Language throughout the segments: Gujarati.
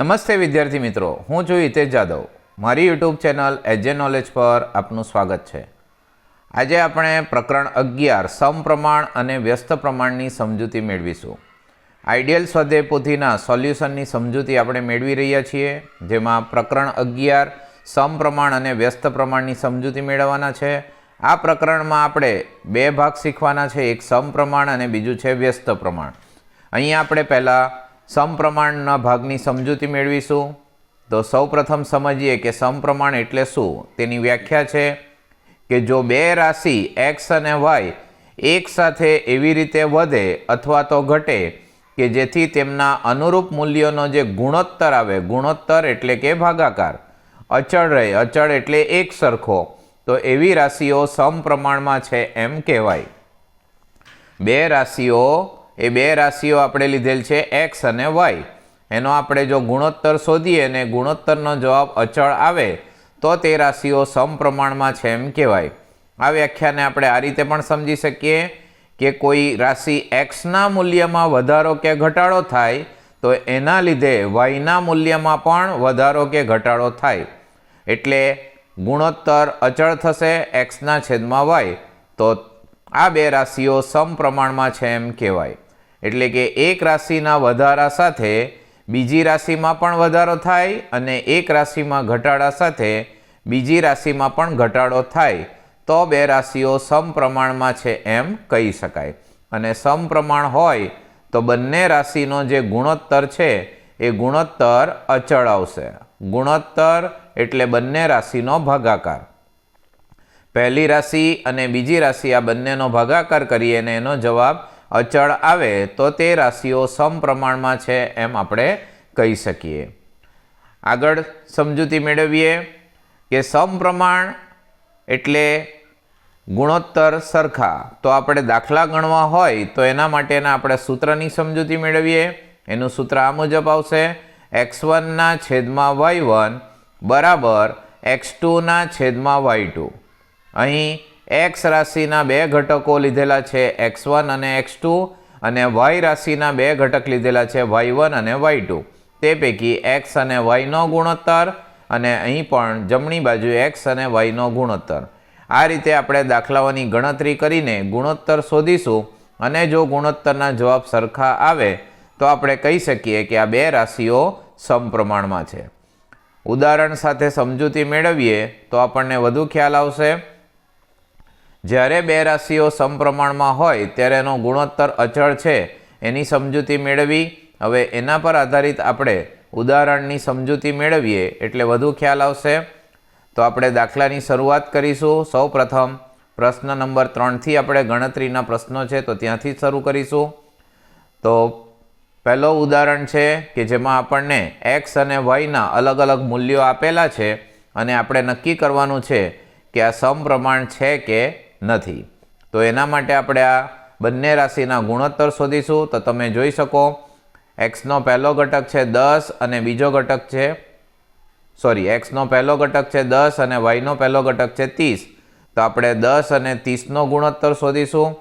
નમસ્તે વિદ્યાર્થી મિત્રો, હું છું હિતેશ જાદવ. મારી યુટ્યુબ ચેનલ એજે નોલેજ પર આપનું સ્વાગત છે. આજે આપણે પ્રકરણ અગિયાર, સમપ્રમાણ અને વ્યસ્ત પ્રમાણની સમજૂતી મેળવીશું. આઈડિયલ સ્વાધ્યાય પોથીના સોલ્યુશનની સમજૂતી આપણે મેળવી રહ્યા છીએ, જેમાં પ્રકરણ અગિયાર, સમપ્રમાણ અને વ્યસ્ત પ્રમાણની સમજૂતી મેળવવાના છે. આ પ્રકરણમાં આપણે બે ભાગ શીખવાના છે, એક સમપ્રમાણ અને બીજું છે વ્યસ્ત પ્રમાણ. અહીંયા આપણે પહેલાં સમપ્રમાણના ભાગની સમજૂતી મેળવીશું. તો સૌપ્રથમ સમજીએ કે સમપ્રમાણ એટલે શું? તેની વ્યાખ્યા છે કે જો બે રાશિ એક્સ અને વાય એક સાથે એવી રીતે વધે અથવા તો ઘટે કે જેથી તેમના અનુરૂપ મૂલ્યોનો જે ગુણોત્તર આવે, ગુણોત્તર એટલે કે ભાગાકાર, અચળ રહે, અચળ એટલે એક સરખો, તો એવી રાશિઓ સમપ્રમાણમાં છે એમ કહેવાય. બે રાશિઓ એ બે રાશિઓ આપણે લીધેલ છે એક્સ અને વાય. એનો આપણે જો ગુણોત્તર શોધીએ અને ગુણોત્તરનો જવાબ અચળ આવે, તો તે રાશિઓ સમપ્રમાણમાં છે એમ કહેવાય. આ વ્યાખ્યાને આપણે આ રીતે પણ સમજી શકીએ કે કોઈ રાશિ એક્સના મૂલ્યમાં વધારો કે ઘટાડો થાય, તો એના લીધે વાયના મૂલ્યમાં પણ વધારો કે ઘટાડો થાય. એટલે ગુણોત્તર અચળ થશે એક્સના છેદમાં વાય, તો આ બે રાશિઓ સમપ્રમાણમાં છે એમ કહેવાય. એટલે કે એક રાશિના વધારા સાથે બીજી રાશિમાં પણ વધારો થાય અને એક રાશિમાં ઘટાડા સાથે બીજી રાશિમાં પણ ઘટાડો થાય. તો બે રાશિઓ સમપ્રમાણમાં છે એમ કહી શકાય. અને સમપ્રમાણ હોય તો બંને રાશિનો જે ગુણોત્તર છે એ ગુણોત્તર અચળ આવશે. ગુણોત્તર એટલે બંને રાશિનો ભાગાકાર. પહેલી રાશિ અને બીજી રાશિ આ બંનેનો ભાગાકાર કરીએ અને એનો જવાબ અચળ આવે તો તે રાશિઓ સમપ્રમાણમાં છે એમ આપણે કહી શકીએ. આગળ સમજૂતી મેળવીએ કે સમપ્રમાણ એટલે ગુણોત્તર સરખા. તો આપણે દાખલા ગણવા હોય તો એના માટેના આપણે સૂત્રની સમજૂતી મેળવીએ. એનું સૂત્ર આ મુજબ આવશે. એક્સ વનના છેદમાં વાય વન બરાબર એક્સ ટુના છેદમાં વાય ટુ. અહીં એક્સ રાશિના બે ઘટકો લીધેલા છે એક્સ વન અને એક્સ ટુ અને વાય રાશિના બે ઘટક લીધેલા છે વાય વન અને વાય ટુ તે પૈકી એક્સ અને વાયનો ગુણોત્તર અને અહીં પણ જમણી બાજુ એક્સ અને વાયનો ગુણોત્તર. આ રીતે આપણે દાખલાઓની ગણતરી કરીને ગુણોત્તર શોધીશું અને જો ગુણોત્તરના જવાબ સરખા આવે, તો આપણે કહી શકીએ કે આ બે રાશિઓ સમપ્રમાણમાં છે. ઉદાહરણ સાથે સમજૂતી મેળવીએ તો આપણને વધુ ખ્યાલ આવશે. જ્યારે બે રાશિઓ સમપ્રમાણમાં હોય, ત્યારે એનો ગુણોત્તર અચળ છે, એની સમજૂતી મેળવી. હવે એના પર આધારિત આપણે ઉદાહરણની સમજૂતી મેળવીએ, એટલે વધુ ખ્યાલ આવશે. તો આપણે દાખલાની શરૂઆત કરીશું. સૌ પ્રથમ પ્રશ્ન નંબર ત્રણથી આપણે ગણતરીના પ્રશ્નો છે, તો ત્યાંથી શરૂ કરીશું. તો પહેલો ઉદાહરણ છે કે જેમાં આપણને એક્સ અને વાયના અલગ અલગ મૂલ્યો આપેલા છે, અને આપણે નક્કી કરવાનું છે કે આ સમપ્રમાણ છે કે નથી. તો એના માટે આપણે આ બંને રાશિના ગુણોત્તર શોધીશું. તો તમે જોઈ શકો એક્સનો પહેલો ઘટક છે દસ અને બીજો ઘટક છે સોરી એક્સનો પહેલો ઘટક છે દસ અને વાયનો પહેલો ઘટક છે ત્રીસ. તો આપણે દસ અને ત્રીસનો ગુણોત્તર શોધીશું.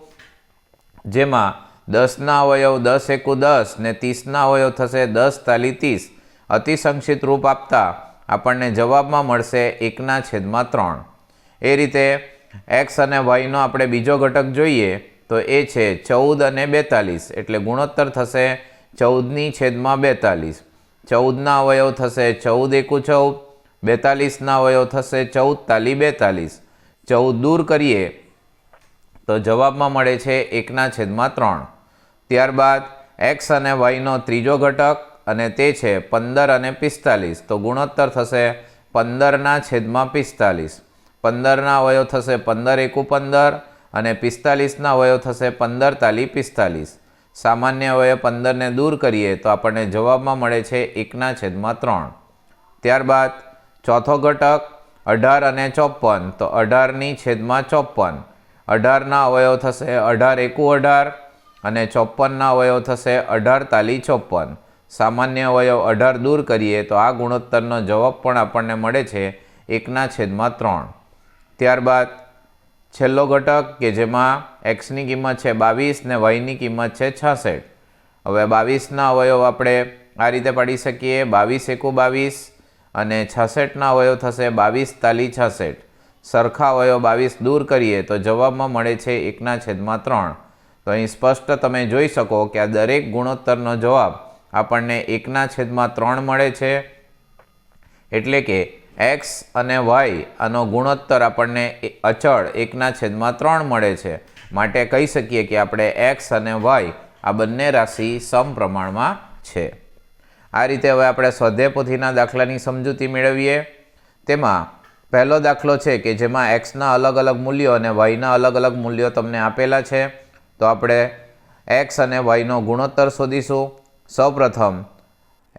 જેમાં દસના અવયવ દસ એકુ દસ ને ત્રીસના અવયવ થશે દસ તાલી ત્રીસ. અતિસંક્ષિત રૂપ આપતા આપણને જવાબમાં મળશે એકના છેદમાં ત્રણ. એ રીતે એક્સ અને વાયનો આપણે બીજો ઘટક જોઈએ તો એ છે ચૌદ અને બેતાલીસ. એટલે ગુણોત્તર થશે ચૌદની છેદમાં બેતાલીસ. ચૌદના અવયવ થશે ચૌદ એકુ ચૌદ. બેતાલીસના અવયવ થશે ચૌદ તાલી બેતાલીસ. ચૌદ દૂર કરીએ તો જવાબમાં મળે છે એકના છેદમાં ત્રણ. ત્યારબાદ એક્સ અને વાયનો ત્રીજો ઘટક અને તે છે પંદર અને પિસ્તાલીસ. તો ગુણોત્તર થશે પંદરના છેદમાં પિસ્તાલીસ. પંદરના અવયવ થશે પંદર એકુ પંદર અને પિસ્તાલીસના અવયવ થશે પંદર તાલી પિસ્તાલીસ. સામાન્ય અવયવ પંદરને દૂર કરીએ તો આપણને જવાબમાં મળે છે એકના છેદમાં ત્રણ. ત્યારબાદ ચોથો ઘટક અઢાર અને ચોપન તો અઢારની છેદમાં ચોપન અઢારના અવયવ થશે અઢાર એકુ અઢાર અને ચોપનના અવયવ થશે અઢાર તાલી ચોપન સામાન્ય અવયવ અઢાર દૂર કરીએ તો આ ગુણોત્તરનો જવાબ પણ આપણને મળે છે એકના છેદમાં ત્રણ. ત્યારબાદ છેલ્લો ઘટક કે જેમાં એક્સની કિંમત છે બાવીસ ને વાયની કિંમત છે છાસઠ. હવે બાવીસના અવયવ આપણે આ રીતે પાડી શકીએ. બાવીસ એકુ બાવીસ અને છાસઠના અવયવ થશે બાવીસ તાલી છાસઠ. સરખા અવયવ બાવીસ દૂર કરીએ તો જવાબમાં મળે છે એકના છેદમાં ત્રણ. તો અહીં સ્પષ્ટ તમે જોઈ શકો કે આ દરેક ગુણોત્તરનો જવાબ આપણને એકના છેદમાં ત્રણ મળે છે. એટલે કે એક્સ અને વાય આનો ગુણોત્તર આપણને અચળ એકના છેદમાં ત્રણ મળે છે. માટે કહી શકીએ કે આપણે એક્સ અને વાય આ બંને રાશિ સમપ્રમાણમાં છે. આ રીતે હવે આપણે સ્વાધ્યાયપોથીના દાખલાની સમજૂતી મેળવીએ. તેમાં પહેલો દાખલો છે કે જેમાં એક્સના અલગ અલગ મૂલ્યો અને વાયના અલગ અલગ મૂલ્યો તમને આપેલા છે. તો આપણે એક્સ અને વાયનો ગુણોત્તર શોધીશું. સૌપ્રથમ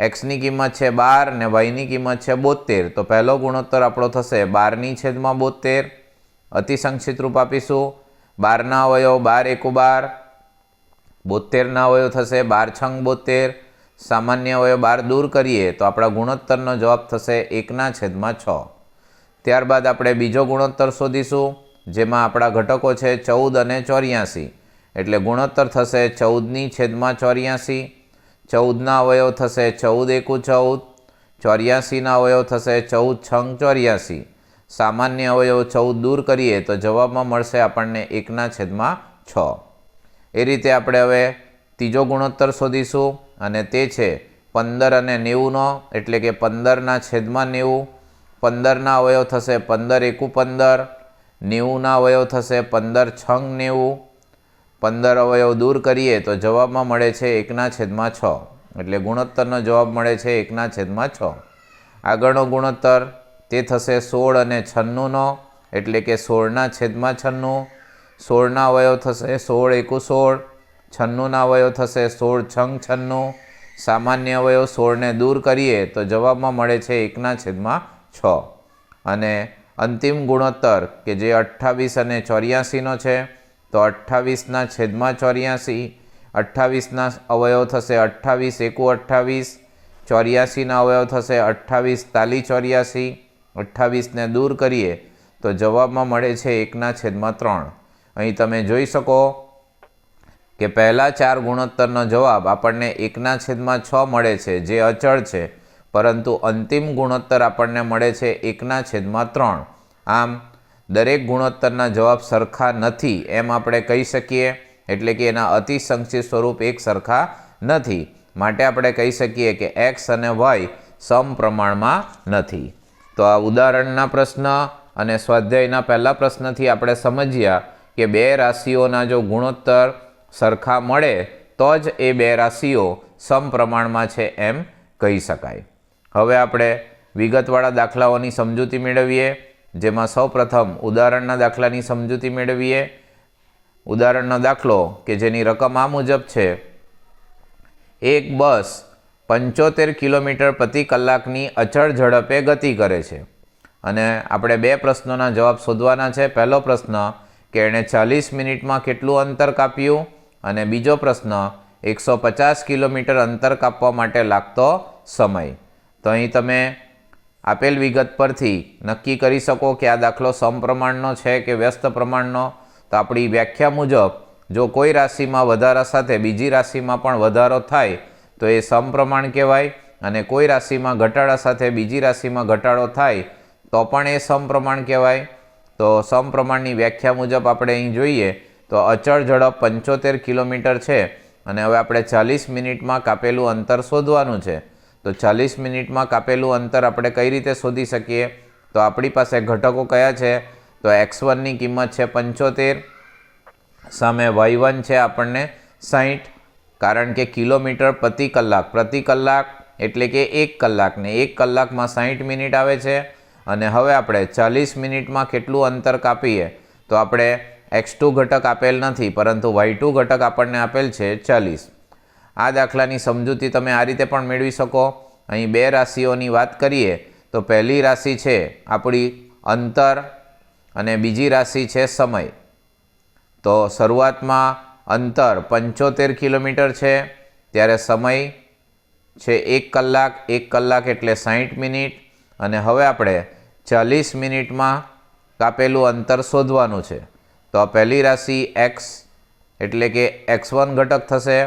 એક્સની કિંમત છે બાર ને વાયની કિંમત છે બોતેર તો પહેલો ગુણોત્તર આપણો થશે બારની છેદમાં બોતેર અતિસંક્ષિત રૂપ આપીશું. બારના અવયવ, બાર એકુ બાર. બોતેરના અવયવ થશે બાર છંગ બોતેર સામાન્ય અવયવ બાર દૂર કરીએ તો આપણા ગુણોત્તરનો જવાબ થશે એકના છેદમાં છ. ત્યારબાદ આપણે બીજો ગુણોત્તર શોધીશું, જેમાં આપણા ઘટકો છે ચૌદ અને ચોર્યાસી. એટલે ગુણોત્તર થશે ચૌદની છેદમાં ચોર્યાસી. ચૌદના અવયવ થશે, ચૌદ એકુ ચૌદ, ચોર્યાસીના અવયવ થશે, ચૌદ છંગ ચોર્યાસી. સામાન્ય અવયવ ચૌદ દૂર કરીએ તો જવાબમાં મળશે આપણને એકના છેદમાં છ. એ રીતે આપણે હવે ત્રીજો ગુણોત્તર શોધીશું અને તે છે પંદર અને નેવુંનો, એટલે કે પંદરના છેદમાં નેવું, પંદરના અવયવ થશે પંદર એકુ પંદર, નેવુંના અવયવ થશે પંદર છંગ નેવું પંદર અવયવ દૂર કરીએ તો જવાબમાં મળે છે એકના છેદમાં છ. એટલે ગુણોત્તરનો જવાબ મળે છે એકના છેદમાં છ. આગળનો ગુણોત્તર, તે થશે સોળ અને છન્નુંનો, એટલે કે સોળના છેદમાં છન્નું. સોળના અવયવ થશે સોળ એકુ સોળ. છન્નુંના અવયવ થશે સોળ છંગ છન્નું. સામાન્ય અવયવ સોળને દૂર કરીએ તો જવાબમાં મળે છે એકના છેદમાં છ. અને અંતિમ ગુણોત્તર, કે જે અઠ્ઠાવીસ અને ચોર્યાસીનો છે તો અઠ્ઠાવીસના છેદમાં ચોર્યાસી, અઠ્ઠાવીસના અવયવ થશે અઠ્ઠાવીસ, એકુ અઠ્ઠાવીસ, ચોર્યાસીના અવયવ થશે અઠ્ઠાવીસ, તાલી ચોર્યાસી, અઠ્ઠાવીસને દૂર કરીએ તો જવાબમાં મળે છે એકના છેદમાં ત્રણ. અહીં તમે જોઈ શકો કે પહેલાં ચાર ગુણોત્તરનો જવાબ આપણને એકના છેદમાં છ મળે છે, જે અચળ છે, પરંતુ અંતિમ ગુણોત્તર આપણને મળે છે એકના છેદમાં ત્રણ. આમ દરેક ગુણોત્તરના જવાબ સરખા નથી એમ આપણે કહી શકીએ, એટલે કે એના અતિસંક્ષિત સ્વરૂપ એક સરખા નથી. માટે આપણે કહી શકીએ કે એક્સ અને વાય સમપ્રમાણમાં નથી. તો આ ઉદાહરણના પ્રશ્ન અને સ્વાધ્યાયના પહેલા પ્રશ્નથી આપણે સમજ્યા કે બે રાશિઓના જો ગુણોત્તર સરખા મળે, તો જ એ બે રાશિઓ સમપ્રમાણમાં છે એમ કહી શકાય. હવે આપણે વિગતવાળા દાખલાઓની સમજૂતી મેળવીએ. જેમાં સૌપ્રથમ ઉદાહરણના દાખલાની સમજૂતી મેળવીએ. ઉદાહરણનો દાખલો કે જેની રકમ આ મુજબ છે. એક બસ પંચોતેર કિલોમીટર પ્રતિ કલાકની અચળ ઝડપે ગતિ કરે છે. અને આપણે બે પ્રશ્નોના જવાબ શોધવાના છે. પહેલો પ્રશ્ન, કે એણે ચાલીસ મિનિટમાં કેટલું અંતર કાપ્યું? અને બીજો પ્રશ્ન, એકસો પચાસ કિલોમીટર અંતર કાપવા માટે લાગતો સમય. તો અહીં તમે આપેલ વિગત પરથી નક્કી કરી શકો કે આ દાખલો સમપ્રમાણનો છે કે વ્યસ્ત પ્રમાણનો? તો આપણી વ્યાખ્યા મુજબ, જો કોઈ રાશિમાં વધારા સાથે બીજી રાશિમાં પણ વધારો થાય, તો એ સમપ્રમાણ કહેવાય. અને કોઈ રાશિમાં ઘટાડા સાથે બીજી રાશિમાં ઘટાડો થાય, તો પણ એ સમપ્રમાણ કહેવાય. તો સમપ્રમાણની વ્યાખ્યા મુજબ આપણે અહીં જોઈએ, તો અચળ ઝડપ પંચોતેર કિલોમીટર છે. અને હવે આપણે ચાલીસ મિનિટમાં કાપેલું અંતર શોધવાનું છે. તો ચાલીસ મિનિટમાં કાપેલું અંતર આપણે કઈ રીતે શોધી શકીએ? તો આપણી પાસે ઘટકો કયા છે? તો એક્સ વનની કિંમત છે પંચોતેર, સામે વાય વન છે આપણને સાહીઠ કારણ કે કિલોમીટર પ્રતિ કલાક પ્રતિ કલાક એટલે કે એક કલાકને, એક કલાકમાં સાહીઠ મિનિટ આવે છે. અને હવે આપણે ચાલીસ મિનિટમાં કેટલું અંતર કાપીએ? તો આપણે એક્સ ટુ ઘટક આપેલ નથી, પરંતુ વાય ટુ ઘટક આપણને આપેલ છે ચાલીસ. આ દાખલાની સમજૂતી તમે આ રીતે પણ મેળવી શકો. અહીં બે રાશિઓની વાત કરીએ તો પહેલી રાશિ છે આપણી અંતર અને બીજી રાશિ છે સમય. તો શરૂઆતમાં અંતર પંચોતેર કિલોમીટર છે, ત્યારે સમય છે એક કલાક એક કલાક એટલે સાહીઠ મિનિટ. અને હવે આપણે ચાલીસ મિનિટમાં કાપેલું અંતર શોધવાનું છે. તો આ પહેલી રાશિ એક્સ એટલે કે એક્સ વન ઘટક થશે.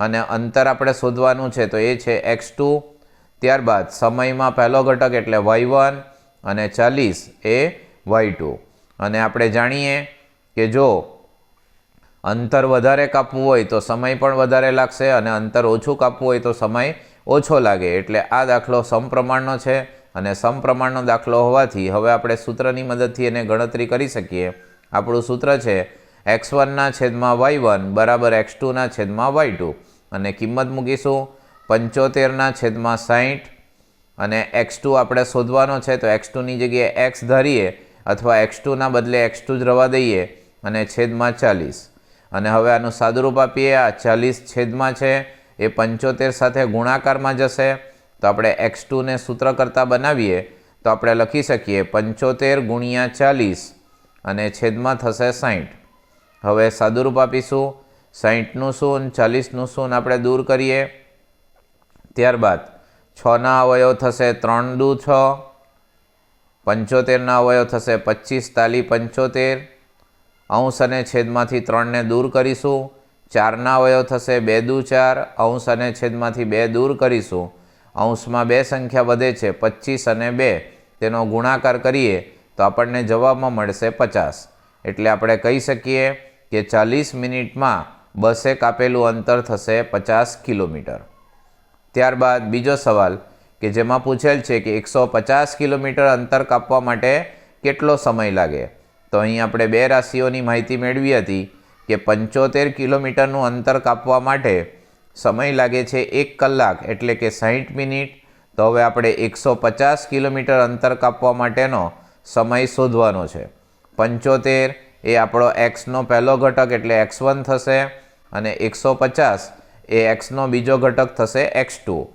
અને અંતર આપણે શોધવાનું છે તો એ છે એક્સ ટુ. ત્યારબાદ સમયમાં પહેલો ઘટક એટલે વાય વન અને ચાલીસ એ વાય ટુ. અને આપણે જાણીએ કે જો અંતર વધારે કાપવું હોય તો સમય પણ વધારે લાગશે અને અંતર ઓછું કાપવું હોય તો સમય ઓછો લાગે. એટલે આ દાખલો સમપ્રમાણનો છે અને સમપ્રમાણનો દાખલો હોવાથી હવે આપણે સૂત્રની મદદથી એને ગણતરી કરી શકીએ. આપણું સૂત્ર છે એક્સ વનના છેદમાં વાય વન બરાબર એક્સ ટુના છેદમાં વાય ટુ. અને કિંમત મૂકીશું પંચોતેરના છેદમાં સાહીઠ અને એક્સ ટુ આપણે શોધવાનો છે, તો એક્સ ટુની જગ્યાએ એક્સ ધરીએ અથવા એક્સ ટુના બદલે એક્સ ટુ જ રવા દઈએ અને છેદમાં ચાલીસ. અને હવે આનું સાદુરૂપ આપીએ, આ ચાલીસ છેદમાં છે, એ પંચોતેર સાથે ગુણાકારમાં જશે. તો આપણે એક્સ ટુને સૂત્ર કરતાં બનાવીએ, તો આપણે લખી શકીએ પંચોતેર ગુણ્યા ચાલીસ અને છેદમાં થશે સાહીઠ હવે સાદુરૂપ આપીશું સાહીઠનું શૂન ચાલીસનું શૂન આપણે દૂર કરીએ. ત્યારબાદ છના અવયવ થશે ત્રણ દુ છ. પંચોતેરના અવયવ થશે પચીસ, તાલી પંચોતેર. અંશ અને છેદમાંથી ત્રણને દૂર કરીશું. ચારના અવયવ થશે બે દુ ચાર. અંશ અને છેદમાંથી બે દૂર કરીશું. અંશમાં બે સંખ્યા વધે છે, પચીસ અને બે. તેનો ગુણાકાર કરીએ તો આપણને જવાબમાં મળશે પચાસ. એટલે આપણે કહી શકીએ કે ચાલીસ મિનિટમાં બસે કાપેલું અંતર થશે પચાસ કિલોમીટર. ત્યારબાદ બીજો સવાલ કે જેમાં પૂછેલ છે કે એકસો પચાસ કિલોમીટર અંતર કાપવા માટે કેટલો સમય લાગે? તો અહીં આપણે બે રાશિઓની માહિતી મેળવી હતી કે પંચોતેર કિલોમીટરનું અંતર કાપવા માટે સમય લાગે છે એક કલાક એટલે કે સાહીઠ મિનિટ. તો હવે આપણે એકસો પચાસ કિલોમીટર અંતર કાપવા માટેનો સમય શોધવાનો છે. પંચોતેર એ આપણો એક્સનો પહેલો ઘટક એટલે એક્સ વન થશે અને એકસો પચાસ એ એક્સનો બીજો ઘટક થશે એક્સ ટુ.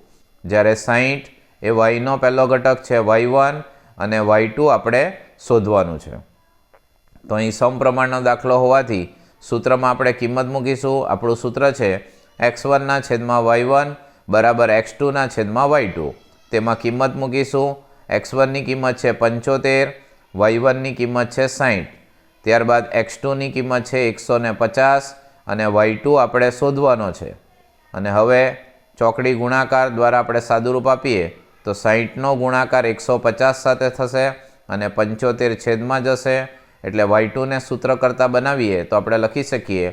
જ્યારે સાહીઠ એ વાયનો પહેલો ઘટક છે વાય વન અને વાય ટુ આપણે શોધવાનું છે. તો અહીં સમપ્રમાણનો દાખલો હોવાથી સૂત્રમાં આપણે કિંમત મૂકીશું. આપણું સૂત્ર છે એક્સ વનના છેદમાં વાય વન બરાબર એક્સ ટુના છેદમાં વાય ટુ. તેમાં કિંમત મૂકીશું. એક્સ વનની કિંમત છે પંચોતેર, વાય વનની કિંમત છે સાહીઠ ત્યારબાદ એક્સ ટુની કિંમત છે એકસો ને પચાસ અને વાય ટુ આપણે શોધવાનો છે. અને હવે ચોકડી ગુણાકાર દ્વારા આપણે સાદુરૂપ આપીએ તો સાહીઠનો ગુણાકાર એકસો પચાસ સાથે થશે અને પંચોતેર છેદમાં જશે. એટલે વાય ટુને સૂત્ર કરતાં બનાવીએ તો આપણે લખી શકીએ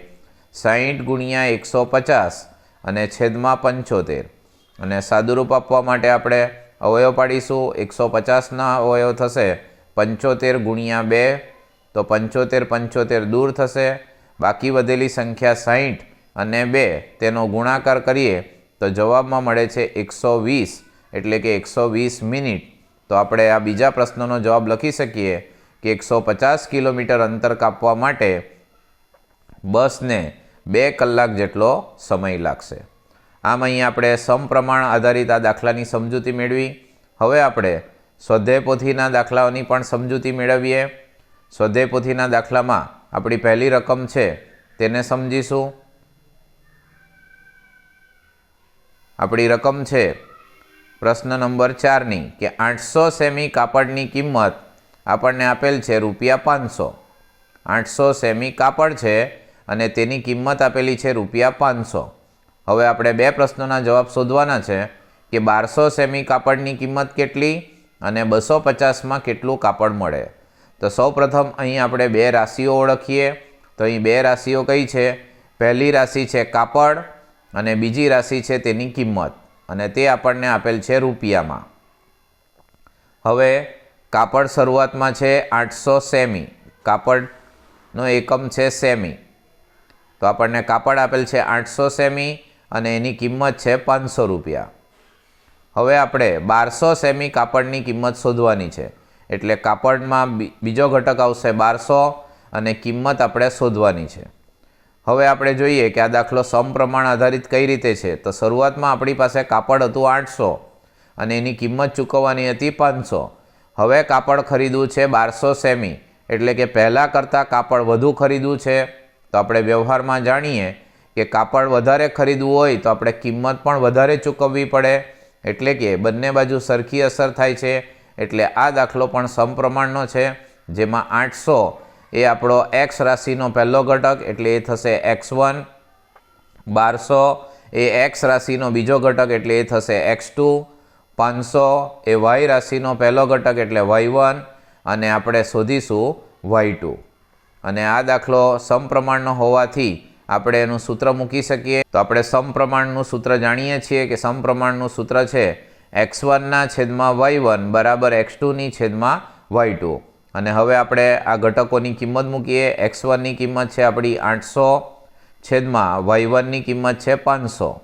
સાહીઠ ગુણ્યા એકસો પચાસ અને છેદમાં પંચોતેર. અને સાદુરૂપ આપવા માટે આપણે અવયવ પાડીશું. એકસો પચાસના અવયવ થશે પંચોતેર ગુણ્યા બે તો પંચોતેર પંચોતેર દૂર થશે. બાકી વધેલી સંખ્યા સાહીઠ અને બે તેનો ગુણાકાર કરીએ તો જવાબમાં મળે છે એકસો વીસ, એટલે કે એકસો વીસ મિનિટ. તો આપણે આ બીજા પ્રશ્નનો જવાબ લખી શકીએ કે એકસો પચાસ કિલોમીટર અંતર કાપવા માટે બસને બે કલાક જેટલો સમય લાગશે. આમ અહીં આપણે સમપ્રમાણ આધારિત આ દાખલાની સમજૂતી મેળવી. હવે આપણે સ્વાધ્યાય પોથીના દાખલાઓની પણ સમજૂતી મેળવીએ. સ્વાધ્યાય દાખલામાં આપણી પહેલી રકમ છે, તેને સમજીશું. આપણી રકમ છે, પ્રશ્ન નંબર ચારની, કે આઠસો સેમી કાપડની કિંમત આપણને આપેલ છે રૂપિયા પાંચસો. આઠસો સેમી કાપડ છે અને તેની કિંમત આપેલી છે રૂપિયા પાંચસો. હવે આપણે બે પ્રશ્નોના જવાબ શોધવાના છે, કે બારસો સેમી કાપડની કિંમત કેટલી અને બસો પચાસમાં કેટલું કાપડ મળે? તો સૌપ્રથમ અહીં આપણે બે રાશિઓ ઓળખીએ. તો અહીં બે રાશિઓ કઈ છે? પહેલી રાશિ છે કાપડ અને બીજી રાશિ છે તેની કિંમત. અને તે આપણને આપેલ છે રૂપિયામાં. હવે કાપડ શરૂઆતમાં છે આઠસો સેમી. કાપડનો એકમ છે સેમી. તો આપણને કાપડ આપેલ છે આઠસો સેમી અને એની કિંમત છે પાંચસો રૂપિયા. હવે આપણે બારસો સેમી કાપડની કિંમત શોધવાની છે. એટલે કાપડમાં બીજો ઘટક આવશે બારસો અને કિંમત આપણે શોધવાની છે. હવે આપણે જોઈએ કે આ દાખલો સમપ્રમાણ આધારિત કઈ રીતે છે. તો શરૂઆતમાં આપણી પાસે કાપડ હતું આઠસો અને એની કિંમત ચૂકવવાની હતી પાંચસો. હવે કાપડ ખરીદવું છે બારસો સેમી. એટલે કે પહેલાં કરતાં કાપડ વધુ ખરીદવું છે. તો આપણે વ્યવહારમાં જાણીએ કે કાપડ વધારે ખરીદવું હોય તો આપણે કિંમત પણ વધારે ચૂકવવી પડે. એટલે કે બંને બાજુ સરખી અસર થાય છે. એટલે આ દાખલો પણ સમપ્રમાણનો છે, જેમાં આઠસો એ આપણો એક્સ રાશિનો પહેલો ઘટક, એટલે એ થશે એક્સ વન. બારસો એ એક્સ રાશિનો બીજો ઘટક, એટલે એ થશે એક્સ ટુ. પાંચસો એ વાય રાશિનો પહેલો ઘટક, એટલે વાય વન. અને આપણે શોધીશું વાય ટુ. અને આ દાખલો સમપ્રમાણનો હોવાથી આપણે એનું સૂત્ર મૂકી શકીએ. તો આપણે સમપ્રમાણનું સૂત્ર જાણીએ છીએ કે સમપ્રમાણનું સૂત્ર છે એક્સ વનના છેદમાં વાય વન બરાબર એક્સ ટુની છેદમાં વાય ટુ. અને હવે આપણે આ ઘટકોની કિંમત મૂકીએ. એક્સ વનની કિંમત છે આપણી આઠસો છેદમાં વાય વનની કિંમત છે પાંચસો.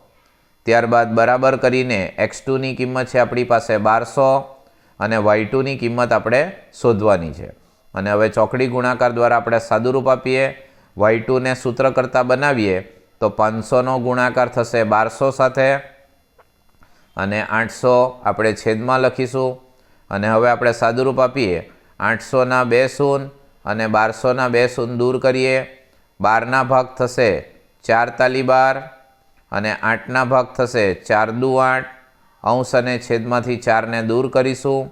ત્યારબાદ બરાબર કરીને એક્સ ટુની કિંમત છે આપણી પાસે બારસો અને વાય ટુની કિંમત આપણે શોધવાની છે. અને હવે ચોકડી ગુણાકાર દ્વારા આપણે સાદુરૂપ આપીએ. વાય ટુને સૂત્ર કરતાં બનાવીએ તો પાંચસોનો ગુણાકાર થશે બારસો સાથે. અને આઠસો આપણે છેદમાં લખીશું. અને હવે આપણે સાદુરૂપ આપીએ. આઠસોના બે શૂન અને બારસોના બે શૂન દૂર કરીએ. બારના ભાગ થશે ચાર તાલી બાર અને આઠના ભાગ થશે ચાર દુ આઠ. અંશ અને છેદમાંથી ચારને દૂર કરીશું.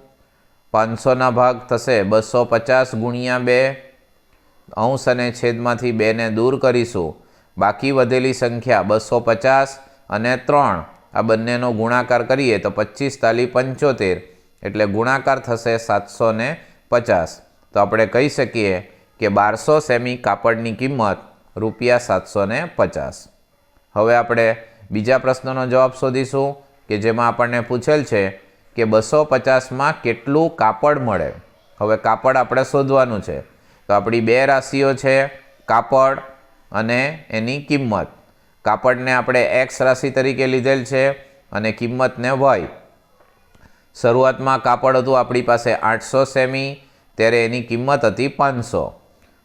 પાંચસોના ભાગ થશે બસો પચાસ ગુણ્યા બે. અંશ અને છેદમાંથી બેને દૂર કરીશું. બાકી વધેલી સંખ્યા બસો પચાસ અને ત્રણ. આ બંનેનો ગુણાકાર કરીએ તો પચીસ તાલી પંચોતેર, એટલે ગુણાકાર થશે સાતસો ને પચાસ. તો આપણે કહી શકીએ કે બારસો સેમી કાપડની કિંમત રૂપિયા સાતસો ને પચાસ. હવે આપણે બીજા પ્રશ્નનો જવાબ શોધીશું કે જેમાં આપણને પૂછેલ છે કે બસો પચાસમાં કેટલું કાપડ મળે? હવે કાપડ આપણે શોધવાનું છે. તો આપણી બે રાશિઓ છે કાપડ અને એની કિંમત. કાપડને આપણે એક્સ રાશિ તરીકે લીધેલ છે અને કિંમતને વાય શરૂઆતમાં કાપડ હતું આપણી પાસે આઠસો સેમી, ત્યારે એની કિંમત હતી પાંચસો.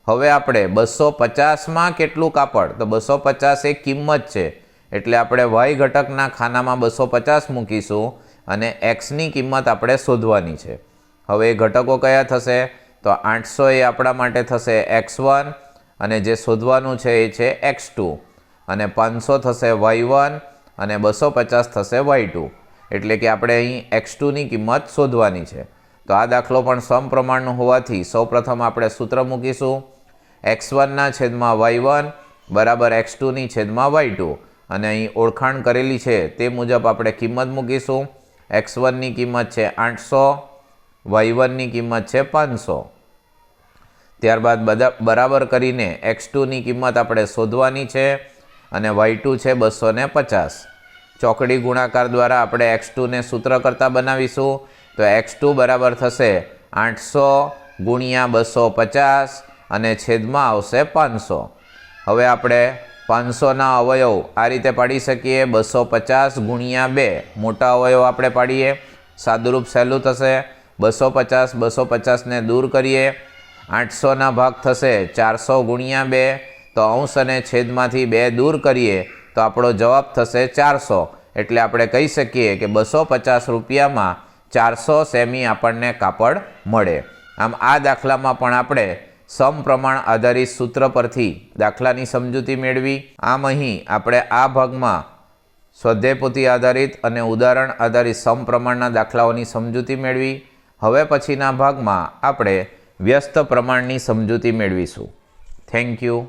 હવે આપણે બસો પચાસમાં કેટલું કાપડ? તો બસો પચાસ એ કિંમત છે. એટલે આપણે વાય ઘટકના ખાનામાં બસો પચાસ મૂકીશું અને એક્સની કિંમત આપણે શોધવાની છે. હવે એ ઘટકો કયા થશે? તો આઠસો એ આપણા માટે થશે એક્સ વન અને જે શોધવાનું છે એ છે એક્સ ટુ અને પાંચસો થશે વાય વન અને બસો પચાસ થશે વાય ટુ. એટલે કે આપણે અહીં એક્સ ટુની કિંમત શોધવાની છે. તો આ દાખલો પણ સમપ્રમાણનો હોવાથી સૌપ્રથમ આપણે સૂત્ર મૂકીશું. એક્સ વનના છેદમાં વાય વન બરાબર એક્સ ટુની છેદમાં વાય ટુ. અને અહીં ઓળખાણ કરેલી છે તે મુજબ આપણે કિંમત મૂકીશું. એક્સ વનની કિંમત છે આઠસો, વાય વનની કિંમત છે પાંચસો. ત્યારબાદ બધા બરાબર કરીને એક્સ ટુની કિંમત આપણે શોધવાની છે. અને વાય ટુ છે બસો ને પચાસ. ચોકડી ગુણાકાર દ્વારા આપણે એક્સ ટુને સૂત્ર કરતાં બનાવીશું. તો એક્સ ટુ બરાબર થશે આઠસો ગુણ્યા બસો પચાસ અને છેદમાં આવશે પાંચસો. હવે આપણે પાંચસોના અવયવ આ રીતે પાડી શકીએ. બસો પચાસ ગુણ્યા બે. મોટા અવયવ આપણે પાડીએ. સાદુરૂપ સહેલું થશે. બસો પચાસ બસો પચાસને દૂર કરીએ. આઠસોના ભાગ થશે ચારસો ગુણ્યા બે. તો અંશ અને છેદમાંથી બે દૂર કરીએ તો આપણો જવાબ થશે ચારસો. એટલે આપણે કહી શકીએ કે બસો પચાસ રૂપિયામાં ચારસો સેમી આપણને કાપડ મળે. આમ આ દાખલામાં પણ આપણે સમપ્રમાણ આધારિત સૂત્ર પરથી દાખલાની સમજૂતી મેળવી. આમ અહીં આપણે આ ભાગમાં સ્વાધ્યાયપોથી આધારિત અને ઉદાહરણ આધારિત સમપ્રમાણના દાખલાઓની સમજૂતી મેળવી. હવે પછીના ભાગમાં આપણે વ્યસ્ત પ્રમાણની સમજૂતી મેળવીશું. Thank you